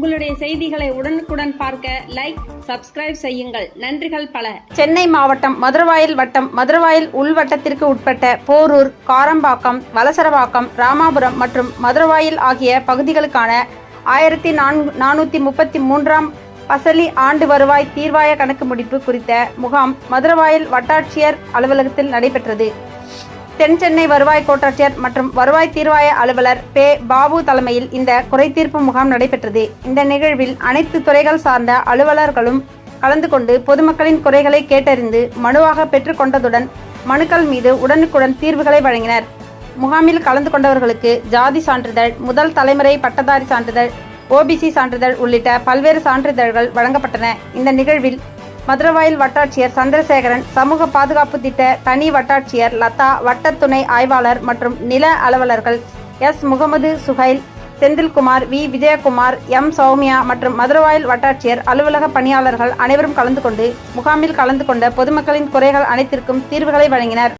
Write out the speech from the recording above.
உங்களுடைய செய்திகளை உடனுக்குடன் பார்க்க லைக் சப்ஸ்கிரைப் செய்யுங்கள். நன்றிகள் பல. சென்னை மாவட்டம் மதுரவாயல் வட்டம் மதுரவாயல் உள்வட்டத்திற்கு உட்பட்ட போரூர் காரம்பாக்கம் வலசரவாக்கம் ராமாபுரம் மற்றும் மதுரவாயல் ஆகிய பகுதிகளுக்கான ஆயிரத்தி நான்கு நானூற்றி முப்பத்தி மூன்றாம் பசலி ஆண்டு வருவாய் தீர்வாய கணக்கு முடிப்பு குறித்த முகாம் மதுரவாயல் வட்டாட்சியர் அலுவலகத்தில் நடைபெற்றது. தென் சென்னை வருவாய் கோட்டாட்சியர் மற்றும் வருவாய் தீர்வாய அலுவலர் பே பாபு தலைமையில் இந்த குறைதீர்ப்பு முகாம் நடைபெற்றது. இந்த நிகழ்வில் அனைத்து துறைகள் சார்ந்த அலுவலர்களும் கலந்து கொண்டு பொதுமக்களின் குறைகளை கேட்டறிந்து மனுவாக பெற்றுக்கொண்டதுடன் மனுக்கள் மீது உடனுக்குடன் தீர்வுகளை வழங்கினர். முகாமில் கலந்து கொண்டவர்களுக்கு ஜாதி சான்றிதழ் முதல் தலைமுறை பட்டதாரி சான்றிதழ் ஓபிசி சான்றிதழ் உள்ளிட்ட பல்வேறு சான்றிதழ்கள் வழங்கப்பட்டன. இந்த நிகழ்வில் மதுரவாயல் வட்டாட்சியர் சந்திரசேகரன் சமூக பாதுகாப்பு திட்ட தனி வட்டாட்சியர் லதா வட்ட துணை ஆய்வாளர் மற்றும் நில அலுவலர்கள் S. Mohammed Suhail Senthilkumar V. Vijayakumar M. Soumya மற்றும் மதுரவாயல் வட்டாட்சியர் அலுவலக பணியாளர்கள் அனைவரும் கலந்து கொண்டு முகாமில் கலந்து கொண்ட பொதுமக்களின் குறைகள் அனைத்திற்கும் தீர்வுகளை வழங்கினர்.